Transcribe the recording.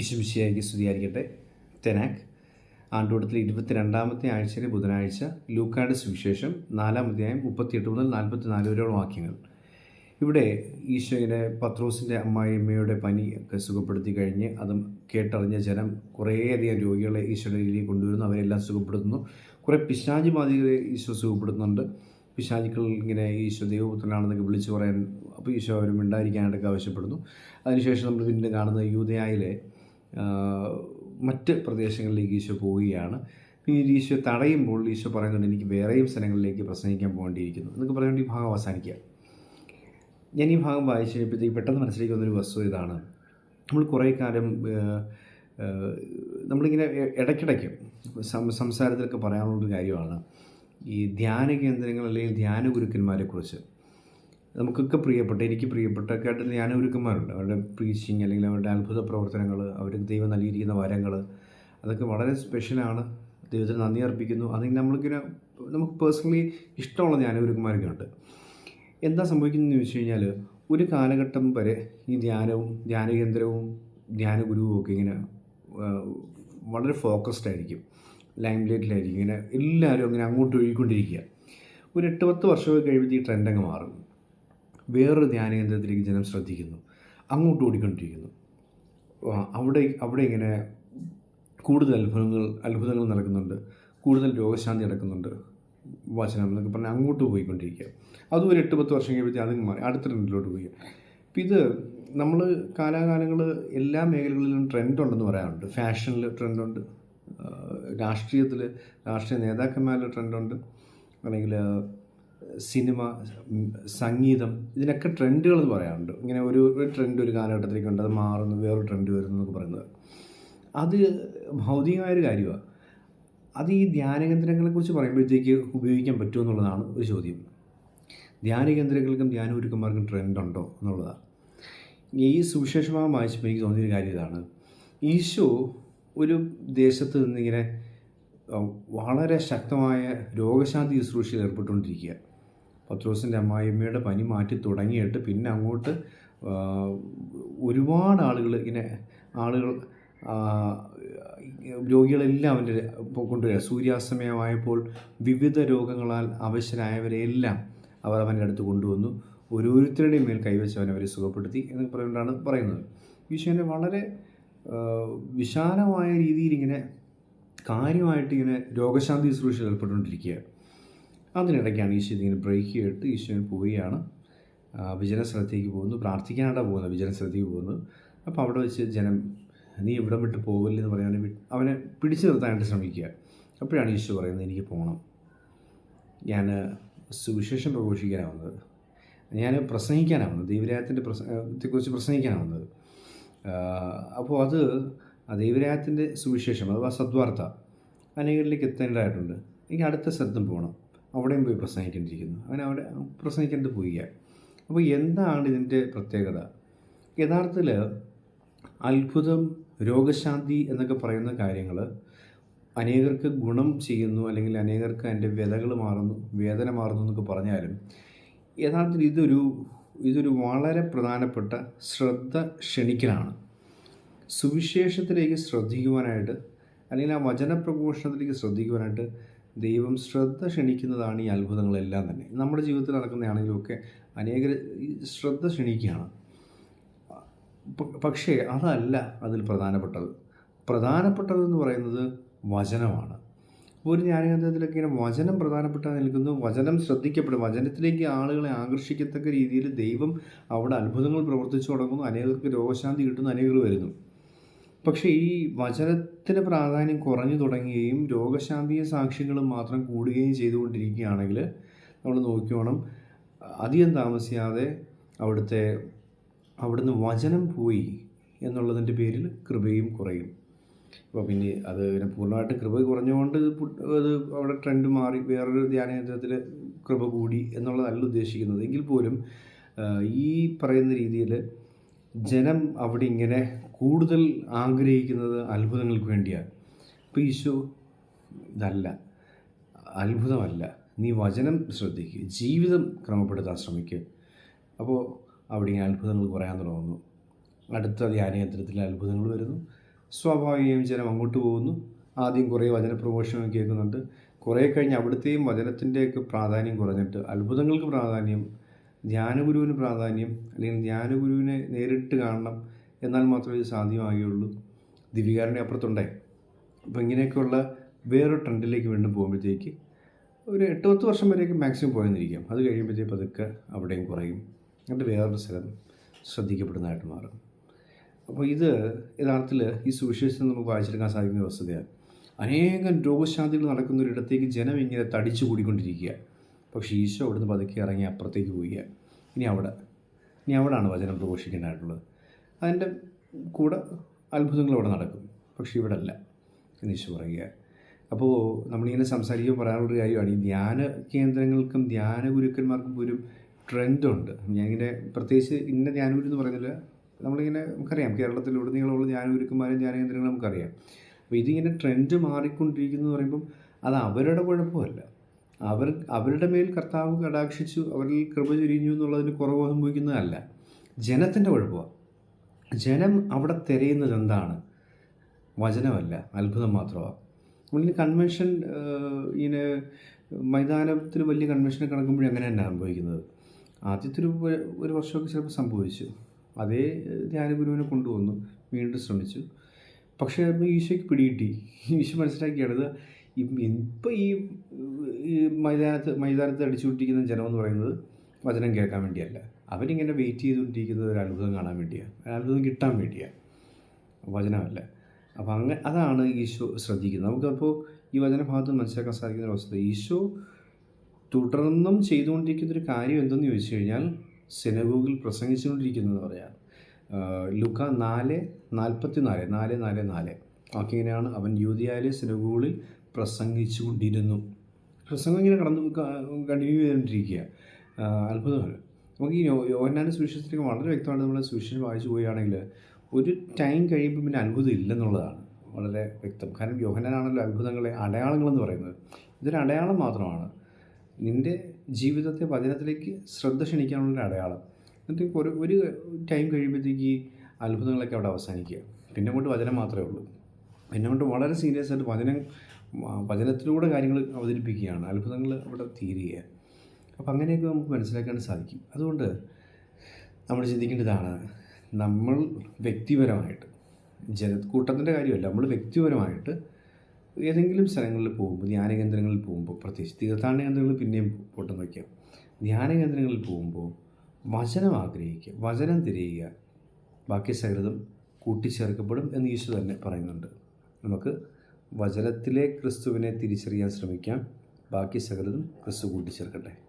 ഈശുമിശിയായിക്ക് സ്തുതിയായിരിക്കട്ടെ. തെനാക്ക് ആണ്ടുകൂടത്തിൽ ഇരുപത്തിരണ്ടാമത്തെ ആഴ്ചയിലെ ബുധനാഴ്ച ലൂക്കാട് സുവിശേഷം നാലാം അധ്യായം മുപ്പത്തിയെട്ട് മുതൽ നാൽപ്പത്തി നാല് വരെയുള്ള വാക്യങ്ങൾ. ഇവിടെ ഈശോയുടെ പത്രോസിന്റെ അമ്മായിയമ്മയുടെ പനി ഒക്കെ സുഖപ്പെടുത്തി കഴിഞ്ഞ് അതും കേട്ടറിഞ്ഞ ജനം കുറേയധികം രോഗികളെ ഈശോയുടെ രീതിയിൽ കൊണ്ടുവരുന്നു അവരെല്ലാം സുഖപ്പെടുത്തുന്നു. കുറേ പിശാചി ബാധികളെ ഈശോ സുഖപ്പെടുത്തുന്നുണ്ട്. പിശാചുക്കൾ ഇങ്ങനെ ഈശോ ദൈവപുത്രനാണെന്നൊക്കെ വിളിച്ചു പറയാൻ അപ്പോൾ ഈശോ അവരും മിണ്ടായിരിക്കാനായിട്ടൊക്കെ ആവശ്യപ്പെടുന്നു. അതിനുശേഷം നമ്മൾ പിന്നീട് കാണുന്നത് യൂതയായിലെ മറ്റ് പ്രദേശങ്ങളിലേക്ക് ഈശോ പോവുകയാണ്. പിന്നീട് ഈശോ തടയുമ്പോൾ ഈശോ പറയുന്നുണ്ട് എനിക്ക് വേറെയും സ്ഥലങ്ങളിലേക്ക് പ്രസംഗിക്കാൻ പോകേണ്ടിയിരിക്കുന്നു. എന്നൊക്കെ പറഞ്ഞുകൊണ്ട് ഈ ഭാഗം അവസാനിക്കുക. ഞാൻ ഈ ഭാഗം വായിച്ച് കഴിഞ്ഞപ്പോഴത്തേക്ക് പെട്ടെന്ന് മനസ്സിലേക്ക് വന്നൊരു വസ്തു ഇതാണ്. നമ്മൾ കുറേ കാലം നമ്മളിങ്ങനെ ഇടയ്ക്കിടയ്ക്ക് സംസാരത്തിലൊക്കെ പറയാനുള്ളൊരു കാര്യമാണ് ഈ ധ്യാന കേന്ദ്രങ്ങൾ അല്ലെങ്കിൽ ധ്യാന ഗുരുക്കന്മാരെക്കുറിച്ച് നമുക്കൊക്കെ പ്രിയപ്പെട്ട എനിക്ക് പ്രിയപ്പെട്ടൊക്കെ ആയിട്ട് ഞാൻ ഒരുക്കന്മാരുണ്ട്. അവരുടെ പ്രീച്ചിങ് അല്ലെങ്കിൽ അവരുടെ അത്ഭുത പ്രവർത്തനങ്ങൾ അവർക്ക് ദൈവം നൽകിയിരിക്കുന്ന വരങ്ങൾ അതൊക്കെ വളരെ സ്പെഷ്യലാണ് ദൈവത്തിന് നന്ദി അർപ്പിക്കുന്നു. അല്ലെങ്കിൽ നമ്മൾക്കിങ്ങനെ നമുക്ക് പേഴ്സണലി ഇഷ്ടമുള്ള ധ്യാന ഗുരുക്കന്മാരൊക്കെ ഉണ്ട് എന്താ സംഭവിക്കുന്നതെന്ന് ചോദിച്ചു കഴിഞ്ഞാൽ ഒരു കാലഘട്ടം വരെ ഈ ധ്യാനവും ധ്യാനകേന്ദ്രവും ധ്യാന ഗുരുവും ഒക്കെ ഇങ്ങനെ വളരെ ഫോക്കസ്ഡ് ആയിരിക്കും. ലൈം ലൈറ്റിലായിരിക്കും ഇങ്ങനെ എല്ലാവരും അങ്ങനെ അങ്ങോട്ട് ഒഴുകിക്കൊണ്ടിരിക്കുക. ഒരു എട്ട് പത്ത് വർഷമൊക്കെ കഴിയുമ്പോൾ ഈ ട്രെൻഡ് അങ്ങ് മാറും. വേറൊരു ധ്യാനകേന്ദ്രത്തിലേക്ക് ജനം ശ്രദ്ധിക്കുന്നു. അങ്ങോട്ട് ഓടിക്കൊണ്ടിരിക്കുന്നു. അവിടെ അവിടെ ഇങ്ങനെ കൂടുതൽ അത്ഭുതങ്ങൾ അത്ഭുതങ്ങൾ നടക്കുന്നുണ്ട്. കൂടുതൽ രോഗശാന്തി നടക്കുന്നുണ്ട്. വചനം എന്നൊക്കെ പറഞ്ഞാൽ അങ്ങോട്ട് പോയിക്കൊണ്ടിരിക്കുക. അതും ഒരു എട്ട് പത്ത് വർഷം കഴിയുമ്പോഴത്തേക്ക് അതിന് മാറി അടുത്ത ട്രെൻഡിലോട്ട് പോയി. അപ്പം ഇത് നമ്മൾ കാലാകാലങ്ങൾ എല്ലാ മേഖലകളിലും ട്രെൻഡ് ഉണ്ടെന്ന് പറയാറുണ്ട്. ഫാഷനിൽ ട്രെൻഡുണ്ട്. രാഷ്ട്രീയത്തിൽ രാഷ്ട്രീയ നേതാക്കന്മാരിൽ ട്രെൻഡുണ്ട്. അല്ലെങ്കിൽ സിനിമ സംഗീതം ഇതിനൊക്കെ ട്രെൻഡുകൾ എന്ന് പറയാറുണ്ട്. ഇങ്ങനെ ഒരു ട്രെൻഡ് ഒരു കാലഘട്ടത്തിലേക്ക് ഉണ്ട് അത് മാറുന്നു വേറൊരു ട്രെൻഡ് വരുന്നു എന്നൊക്കെ പറയുന്നത്. അത് ഭൗതികമായൊരു കാര്യമാണ് അത് ഈ ധ്യാനകേന്ദ്രങ്ങളെക്കുറിച്ച് പറയുമ്പോഴത്തേക്ക് ഉപയോഗിക്കാൻ പറ്റുമോ എന്നുള്ളതാണ് ഒരു ചോദ്യം. ധ്യാനകേന്ദ്രങ്ങൾക്കും ധ്യാനഗുരുക്കന്മാർക്കും ട്രെൻഡ് ഉണ്ടോ എന്നുള്ളതാണ് ഈ സുവിശേഷഭാഗം വായിച്ചപ്പോൾ എനിക്ക് തോന്നിയൊരു കാര്യം ഇതാണ്. ഈശോ ഒരു ദേശത്ത് നിന്നിങ്ങനെ വളരെ ശക്തമായ രോഗശാന്തി ശുശ്രൂഷയിൽ ഏർപ്പെട്ടുകൊണ്ടിരിക്കുക. പത്രോസിന്റെ അമ്മായിമ്മയുടെ പനി മാറ്റി തുടങ്ങിയിട്ട് പിന്നെ അങ്ങോട്ട് ഒരുപാട് ആളുകൾ ഇങ്ങനെ ആളുകൾ രോഗികളെല്ലാം അവന്റെ കൊണ്ടുവരിക. സൂര്യാസ്തമയമായപ്പോൾ വിവിധ രോഗങ്ങളാൽ അവശരായവരെയെല്ലാം അവർ അവന്റെ അടുത്ത് കൊണ്ടുവന്നു. ഓരോരുത്തരുടെയും മേൽ കൈവച്ച് അവൻ സുഖപ്പെടുത്തി എന്ന് പറഞ്ഞുകൊണ്ടാണ് പറയുന്നത്. ഈശോനെ വളരെ വിശാലമായ രീതിയിൽ ഇങ്ങനെ കാര്യമായിട്ട് ഇങ്ങനെ രോഗശാന്തി ശുശ്രൂഷയിൽ ഏർപ്പെട്ടുകൊണ്ടിരിക്കുക അതിനിടയ്ക്കാണ് ഈശോ ഇതിങ്ങനെ ബ്രേക്ക് ചെയ്തിട്ട് ഈശോ പോവുകയാണ്. വിജന സ്ഥലത്തേക്ക് പോകുന്നു. പ്രാർത്ഥിക്കാനാണ് പോകുന്നത് വിജന സ്ഥലത്തേക്ക് പോകുന്നത്. അപ്പോൾ അവിടെ വെച്ച് ജനം നീ ഇവിടം വിട്ട് പോകില്ലെന്ന് പറയാൻ അവനെ പിടിച്ചു നിർത്താനായിട്ട് ശ്രമിക്കുക. അപ്പോഴാണ് ഈശോ പറയുന്നത് എനിക്ക് പോകണം ഞാൻ സുവിശേഷം പ്രഘോഷിക്കാനാവുന്നത്. ഞാൻ പ്രസംഗിക്കാനാവുന്നത്. ദൈവരായത്തിന്റെ പ്രസ ത്തെക്കുറിച്ച് പ്രസംഗിക്കാനാണ് അപ്പോൾ അത് ആ ദൈവരായത്തിന്റെ സുവിശേഷം അഥവാ സദ്വാർത്ത അനേകരിലേക്ക് എത്തേണ്ടതായിട്ടുണ്ട്. എനിക്ക് അടുത്ത സ്ഥലത്തും പോകണം. അവിടെയും പോയി പ്രസംഗിക്കേണ്ടിയിരിക്കുന്നു. അങ്ങനെ അവിടെ പ്രസംഗിക്കേണ്ടത് പോവുക അപ്പോൾ എന്താണ് ഇതിന്റെ പ്രത്യേകത? യഥാർത്ഥത്തിൽ അത്ഭുതം രോഗശാന്തി എന്നൊക്കെ പറയുന്ന കാര്യങ്ങൾ അനേകർക്ക് ഗുണം ചെയ്യുന്നു അല്ലെങ്കിൽ അനേകർക്ക് അതിന്റെ വ്യതകൾ മാറുന്നു വേദന മാറുന്നു എന്നൊക്കെ പറഞ്ഞാലും യഥാർത്ഥത്തിൽ ഇതൊരു ഇതൊരു വളരെ പ്രധാനപ്പെട്ട ശ്രദ്ധ ക്ഷണിക്കലാണ്. സുവിശേഷത്തിലേക്ക് ശ്രദ്ധിക്കുവാനായിട്ട് അല്ലെങ്കിൽ ആ വചനപ്രഘോഷണത്തിലേക്ക് ശ്രദ്ധിക്കുവാനായിട്ട് ദൈവം ശ്രദ്ധ ക്ഷണിക്കുന്നതാണ് ഈ അത്ഭുതങ്ങളെല്ലാം തന്നെ. നമ്മുടെ ജീവിതത്തിൽ നടക്കുന്നതാണെങ്കിലും ഒക്കെ അനേകർ ശ്രദ്ധ ക്ഷണിക്കുകയാണ്. പക്ഷേ അതല്ല അതിൽ പ്രധാനപ്പെട്ടത്. പ്രധാനപ്പെട്ടതെന്ന് പറയുന്നത് വചനമാണ്. ഒരു ജ്ഞാനകേന്ദ്രത്തിലൊക്കെ ഇങ്ങനെ വചനം പ്രധാനപ്പെട്ട നിൽക്കുന്നു വചനം ശ്രദ്ധിക്കപ്പെടും വചനത്തിലേക്ക് ആളുകളെ ആകർഷിക്കത്തക്ക രീതിയിൽ ദൈവം അവിടെ അത്ഭുതങ്ങൾ പ്രവർത്തിച്ചു തുടങ്ങുന്നു അനേകർക്ക് രോഗശാന്തി കിട്ടുന്നു അനേകർ വരുന്നു. പക്ഷേ ഈ വചനത്തിന് പ്രാധാന്യം കുറഞ്ഞു തുടങ്ങുകയും രോഗശാന്തിയെ സാക്ഷ്യങ്ങളും മാത്രം കൂടുകയും ചെയ്തുകൊണ്ടിരിക്കുകയാണെങ്കിൽ നമ്മൾ നോക്കിയോണം അധികം താമസിയാതെ അവിടുത്തെ അവിടുന്ന് വചനം പോയി എന്നുള്ളതിന്റെ പേരിൽ കൃപയും കുറയും. അപ്പോൾ പിന്നെ അത് പിന്നെ പൂർണമായിട്ട് കൃപ കുറഞ്ഞുകൊണ്ട് അത് അവിടെ ട്രെൻഡ് മാറി വേറൊരു ധ്യാനകേന്ദ്രത്തിൽ കൃപ കൂടി എന്നുള്ളതല്ല ഉദ്ദേശിക്കുന്നത്. എങ്കിൽ പോലും ഈ പറയുന്ന രീതിയിൽ ജനം അവിടെ ഇങ്ങനെ കൂടുതൽ ആഗ്രഹിക്കുന്നത് അത്ഭുതങ്ങൾക്ക് വേണ്ടിയാണ്. അപ്പോൾ ഈശോ ഇതല്ല അത്ഭുതമല്ല. നീ വചനം ശ്രദ്ധിക്കുക ജീവിതം ക്രമപ്പെടുത്താൻ ശ്രമിക്കുക അപ്പോൾ അവിടെ ഇങ്ങനെ അത്ഭുതങ്ങൾ കുറയാൻ തുടങ്ങുന്നു. അടുത്ത ധ്യാനയന്ത്രത്തിൽ അത്ഭുതങ്ങൾ വരുന്നു. സ്വാഭാവികമായും ജനം അങ്ങോട്ട് പോകുന്നു. ആദ്യം കുറേ വചന പ്രഘോഷണം കേൾക്കുന്നുണ്ട്. കുറേ കഴിഞ്ഞ് അവിടുത്തെയും വചനത്തിന്റെയൊക്കെ പ്രാധാന്യം കുറഞ്ഞിട്ട് അത്ഭുതങ്ങൾക്ക് പ്രാധാന്യം ധ്യാനഗുരുവിന് പ്രാധാന്യം അല്ലെങ്കിൽ ധ്യാനഗുരുവിനെ നേരിട്ട് കാണണം എന്നാൽ മാത്രമേ ഇത് സാധ്യമാകുകയുള്ളൂ. ദിവികാരനെ അപ്പുറത്തുണ്ടായി. അപ്പോൾ ഇങ്ങനെയൊക്കെയുള്ള വേറൊരു ട്രെൻഡിലേക്ക് വീണ്ടും പോകുമ്പോഴത്തേക്ക് ഒരു എട്ട് പത്ത് വർഷം വരെയൊക്കെ മാക്സിമം പോയെന്നിരിക്കാം. അത് കഴിയുമ്പോഴത്തേക്ക് പതുക്കെ അവിടെയും കുറയും. എന്നിട്ട് വേറൊരു സ്ഥലം ശ്രദ്ധിക്കപ്പെടുന്നതായിട്ട് മാറും. അപ്പോൾ ഇത് യഥാർത്ഥത്തിൽ ഈ സുവിശേഷം നമുക്ക് വായിച്ചെടുക്കാൻ സാധിക്കുന്ന വസ്തുതയാണ്. അനേകം രോഗശാന്തികൾ നടക്കുന്ന ഒരിടത്തേക്ക് ജനം ഇങ്ങനെ തടിച്ചു കൂടിക്കൊണ്ടിരിക്കുക. പക്ഷേ ഈശോ അവിടുന്ന് പതുക്കി ഇറങ്ങി അപ്പുറത്തേക്ക് പോവുക ഇനി അവിടെ ഇനി അവിടെയാണ് വചനം പ്രഘോഷിക്കേണ്ടതായിട്ടുള്ളത്. അതിന്റെ കൂടെ അത്ഭുതങ്ങൾ അവിടെ നടക്കും. പക്ഷേ ഇവിടെ അല്ല എന്ന് പറയുക അപ്പോൾ നമ്മളിങ്ങനെ സംസാരിക്കുമ്പോൾ പറയാനുള്ളൊരു കാര്യമാണ് ഈ ധ്യാന കേന്ദ്രങ്ങൾക്കും ധ്യാന ഗുരുക്കന്മാർക്കും ഒരു ട്രെൻഡുണ്ട്. ഞാനിങ്ങനെ പ്രത്യേകിച്ച് ഇന്ന ധ്യാനഗുരു എന്ന് പറയുന്നില്ല. നമ്മളിങ്ങനെ നമുക്കറിയാം. കേരളത്തിലുടനീളമുള്ള ധ്യാന ഗുരുക്കന്മാരും ധ്യാന കേന്ദ്രങ്ങളും നമുക്കറിയാം. അപ്പോൾ ഇതിങ്ങനെ ട്രെൻഡ് മാറിക്കൊണ്ടിരിക്കുന്നു എന്ന് പറയുമ്പം അത് അവരുടെ കുഴപ്പമല്ല. അവർ അവരുടെ മേൽ കർത്താവ് കടാക്ഷിച്ചു അവരിൽ കൃപ ചൊരിഞ്ഞു എന്നുള്ളതിന് കുറവ് സംഭവിക്കുന്നതല്ല ജനത്തിന്റെ കുഴപ്പമാണ്. ജനം അവിടെ തിരയുന്നത് എന്താണ്? വചനമല്ല അത്ഭുതം മാത്രമാണ് നമ്മളിനി കൺവെൻഷൻ ഇങ്ങനെ മൈതാനത്തിൽ വലിയ കൺവെൻഷൻ കിടക്കുമ്പോഴും അങ്ങനെ തന്നെ സംഭവിക്കുന്നത്? ആദ്യത്തെ ഒരു ഒരു വർഷമൊക്കെ ചിലപ്പോൾ സംഭവിച്ചു. അതേ ധ്യാനഗുരുവിനെ കൊണ്ടുവന്നു വീണ്ടും ശ്രമിച്ചു. പക്ഷേ ഈശോയ്ക്ക് പിടികിട്ടി. ഈശോ മനസ്സിലാക്കിയാണത് ഇപ്പം ഈ മൈതാനത്ത് മൈതാനത്ത് അടിച്ചുകൊണ്ടിരിക്കുന്ന ജനം എന്ന് പറയുന്നത് വചനം കേൾക്കാൻ വേണ്ടിയല്ല. അവരിങ്ങനെ വെയിറ്റ് ചെയ്തുകൊണ്ടിരിക്കുന്നത് ഒരു അത്ഭുതം കാണാൻ വേണ്ടിയാണ് ഒരു അത്ഭുതം കിട്ടാൻ വേണ്ടിയാണ് വചനമല്ല. അപ്പോൾ അങ്ങനെ അതാണ് ഈശോ ശ്രദ്ധിക്കുന്നത്. നമുക്കപ്പോൾ ഈ വചനഭാഗത്ത് മനസ്സിലാക്കാൻ സാധിക്കുന്ന ഒരു അവസ്ഥ. ഈശോ തുടർന്നും ചെയ്തുകൊണ്ടിരിക്കുന്ന ഒരു കാര്യം എന്തെന്ന് ചോദിച്ചു കഴിഞ്ഞാൽ സെനഗോഗിൽ പ്രസംഗിച്ചുകൊണ്ടിരിക്കുന്നത് പറയാം. ലുക്ക നാല് നാൽപ്പത്തി നാല് നാല് നാല്. നാല് വാക്കിങ്ങനെയാണ് അവൻ യൂതിയാലെ സെനഗോഗിൽ പ്രസംഗിച്ചുകൊണ്ടിരുന്നു. പ്രസംഗം ഇങ്ങനെ കടന്നു കണ്ടിന്യൂ ചെയ്തുകൊണ്ടിരിക്കുക. അത്ഭുതമല്ല നമുക്ക് ഈ യോഹന്നാന്റെ സുവിശേഷത്തിലേക്ക് വളരെ വ്യക്തമായിട്ട് നമ്മൾ സുവിശേഷം വായിച്ചു പോവുകയാണെങ്കിൽ ഒരു ടൈം കഴിയുമ്പോൾ പിന്നെ അത്ഭുതം ഇല്ലെന്നുള്ളതാണ് വളരെ വ്യക്തം. കാരണം യോഹനാനാണല്ലോ അത്ഭുതങ്ങളെ അടയാളങ്ങളെന്ന് പറയുന്നത്. ഇതൊരു അടയാളം മാത്രമാണ്. നിന്റെ ജീവിതത്തെ വചനത്തിലേക്ക് ശ്രദ്ധ ക്ഷണിക്കാനുള്ളൊരു അടയാളം. എന്നിട്ട് ഒരു ഒരു ടൈം കഴിയുമ്പോഴത്തേക്ക് ഈ അത്ഭുതങ്ങളൊക്കെ അവിടെ അവസാനിക്കുക. പിന്നെ കൊണ്ട് വചനം മാത്രമേ ഉള്ളൂ. പിന്നെ കൊണ്ട് വളരെ സീരിയസ് ആയിട്ട് വചനം വചനത്തിലൂടെ കാര്യങ്ങൾ അവതരിപ്പിക്കുകയാണ്. അത്ഭുതങ്ങൾ അവിടെ തീരുകയാണ്. അപ്പം അങ്ങനെയൊക്കെ നമുക്ക് മനസ്സിലാക്കാൻ സാധിക്കും. അതുകൊണ്ട് നമ്മൾ ചിന്തിക്കേണ്ടതാണ് നമ്മൾ വ്യക്തിപരമായിട്ട് ജനക്കൂട്ടത്തിന്റെ കാര്യമല്ല നമ്മൾ വ്യക്തിപരമായിട്ട് ഏതെങ്കിലും സ്ഥലങ്ങളിൽ പോകുമ്പോൾ ധ്യാന കേന്ദ്രങ്ങളിൽ പോകുമ്പോൾ പ്രത്യേകിച്ച് തീർത്ഥാടന കേന്ദ്രങ്ങളിൽ പിന്നെയും പോട്ടെന്ന് വയ്ക്കാം ധ്യാന കേന്ദ്രങ്ങളിൽ പോകുമ്പോൾ വചനം ആഗ്രഹിക്കുക വചനം തിരയുക. ബാക്കി സകൃതം കൂട്ടിച്ചേർക്കപ്പെടും എന്ന് ഈശോ തന്നെ പറയുന്നുണ്ട്. നമുക്ക് വചനത്തിലെ ക്രിസ്തുവിനെ തിരിച്ചറിയാൻ ശ്രമിക്കാം ബാക്കി സകലതും ക്രിസ്തു കൂട്ടിച്ചേർക്കട്ടെ.